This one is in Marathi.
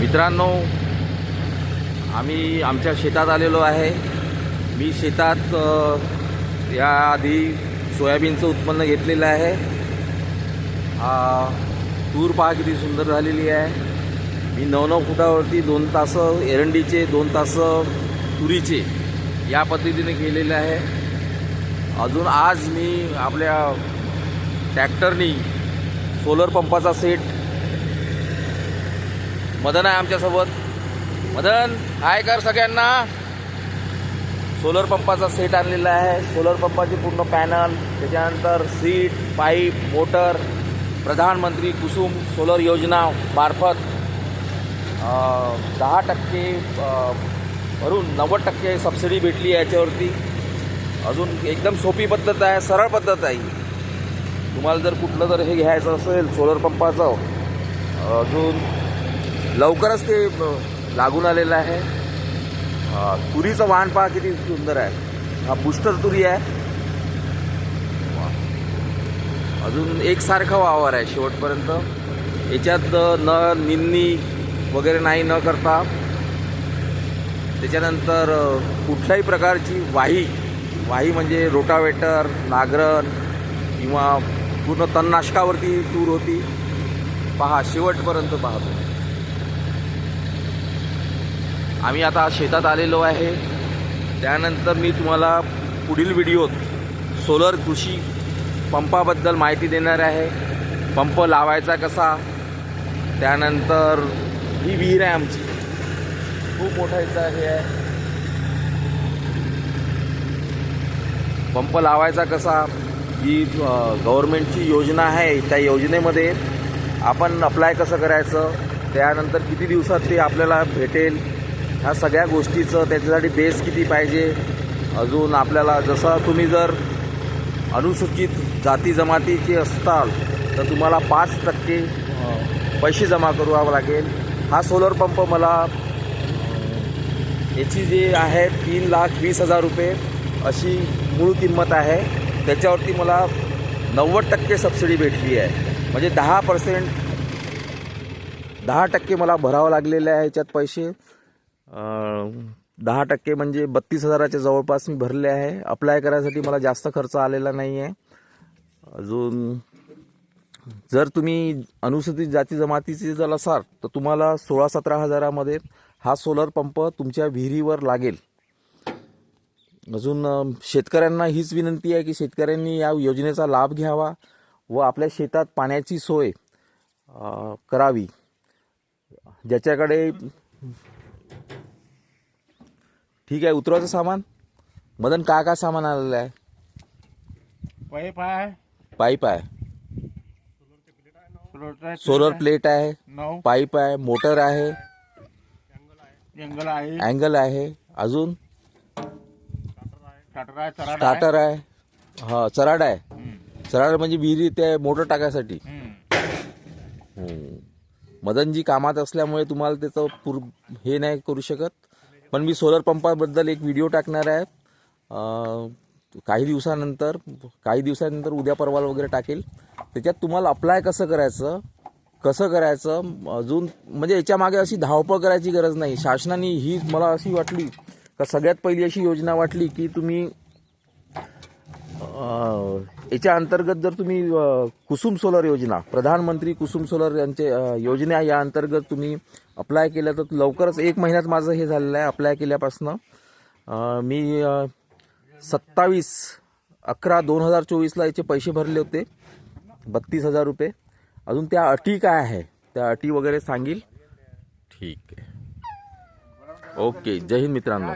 मित्रांनो आम्ही आमच्या शेतात आलेलो आहे. मी शेतात याआधी सोयाबीनचं उत्पन्न घेतलेलं आहे. तूर पहा किती सुंदर झालेली आहे. मी नऊ नऊ फुटावरती दोन तासं एरंडीचे दोन तासं तुरीचे या पद्धतीने केलेले आहे. अजून आज मी आपल्या ट्रॅक्टरनी सोलर पंपाचा सेट मदन आहे आमच्यासोबत मदन हाय कर सगळ्यांना. सोलर पंपाचा सेट आणलेला आहे. सोलर पंपाची पूर्ण पॅनल त्याच्यानंतर सीट पाईप मोटर प्रधानमंत्री कुसुम सोलर योजना मार्फत दहा टक्के भरून नव्वद टक्के सबसिडी भेटली आहे याच्यावरती. अजून एकदम सोपी पद्धत आहे सरळ पद्धत आहे तुम्हाला जर कुठलं जर हे घ्यायचं असेल सोलर पंपाचं अजून लवकरच ते लागून आलेलं आहे. तुरीचं वाहन पहा किती सुंदर आहे. हा बुस्टर तुरी आहे. अजून एकसारखा वावर आहे शेवटपर्यंत. याच्यात न निंदणी वगैरे नाही न करता. त्याच्यानंतर कुठल्याही प्रकारची वाही वाही म्हणजे रोटावेटर नागरण किंवा पूर्ण तणनाशकावरती तूर होती. पहा शेवटपर्यंत पाहतो. आम्ही आता शेतात आलेलो आहे. त्यानंतर मी तुम्हाला पुढील व्हिडिओत सोलर कृषी पंपाबद्दल माहिती देणार आहे. पंप लावायचा कसा? त्यानंतर ही विहीर आहे आमची खूप मोठायचा हे आहे. पंप लावायचा कसा? ही गव्हर्मेंटची योजना आहे. त्या योजनेमध्ये आपण अप्लाय कसं करायचं? त्यानंतर किती दिवसात ते आपल्याला भेटेल? ह्या सगळ्या गोष्टीचं त्याच्यासाठी बेस किती पाहिजे? अजून आपल्याला जसं तुम्ही जर अनुसूचित जाती जमातीचे असताल तर तुम्हाला पाच टक्के पैसे जमा करावं लागेल. हा सोलर पंप मला याची जी आहे तीन लाख वीस हजार रुपये अशी मूळ किंमत आहे. त्याच्यावरती मला नव्वद टक्के सबसिडी भेटली आहे. म्हणजे दहा पर्सेंट दहा टक्के मला भरावं लागलेले आहे याच्यात पैसे. दहा टक्के म्हणजे बत्तीस हजाराच्या जवळपास मी भरले आहे. अप्लाय करायसाठी मला जास्त खर्च आलेला नाही आहे अजून जर तुम्ही अनुसूचित जाती जमातीचे जर असाल तर तुम्हाला सोळा सतरा हजारामध्ये हा सोलर पंप तुमच्या विहिरीवर लागेल. अजून शेतकऱ्यांना हीच विनंती आहे की शेतकऱ्यांनी या योजनेचा लाभ घ्यावा व आपल्या शेतात पाण्याची सोय करावी. ज्याच्याकडे ठीक आहे उतरवायचं सामान? मदन काय काय सामान आलेलं आहे? पाईप आहे. पाईप आहे. रोटर सोलर प्लेट आहे. नऊ. पाईप आहे मोटर आहे. जंगल आहे. अँगल आहे. अजून? स्टार्टर आहे चराड आहे. स्टार्टर आहे. हा चराड आहे. हम्म. चराड म्हणजे विहिरी ते मोटर टाकायसाठी. हम्म. हम्म. मदनजी कामात असल्यामुळे तुम्हाला त्याचं पूर हे नाही करू शकत. पण मी सोलर पंपाबद्दल एक व्हिडिओ टाकणार आहे. काही दिवसानंतर काही दिवसानंतर उद्या परवाल वगैरे टाकेल. त्याच्यात तुम्हाला अप्लाय कसं करायचं कसं करायचं अजून म्हणजे याच्या मागे अशी धावपळ करायची गरज नाही. शासनाने ही मला अशी वाटली का सगळ्यात पहिली अशी योजना वाटली की तुम्ही याच्या अंतर्गत जर तुम्ही कुसुम सोलर योजना प्रधानमंत्री कुसुम सोलर यांचे योजना या अंतर्गत तुम्ही अप्लाय केलं तर लवकरच एक महिन्यात माझं हे झालेलं आहे अप्लाय केल्यापासनं मी सत्तावीस अकरा दोन हजार चोवीसला याचे पैसे भरले होते बत्तीस हजार रुपये. अजून त्या अटी काय आहे त्या अटी वगैरे सांगील? ठीक आहे. ओके जय हिंद मित्रांनो.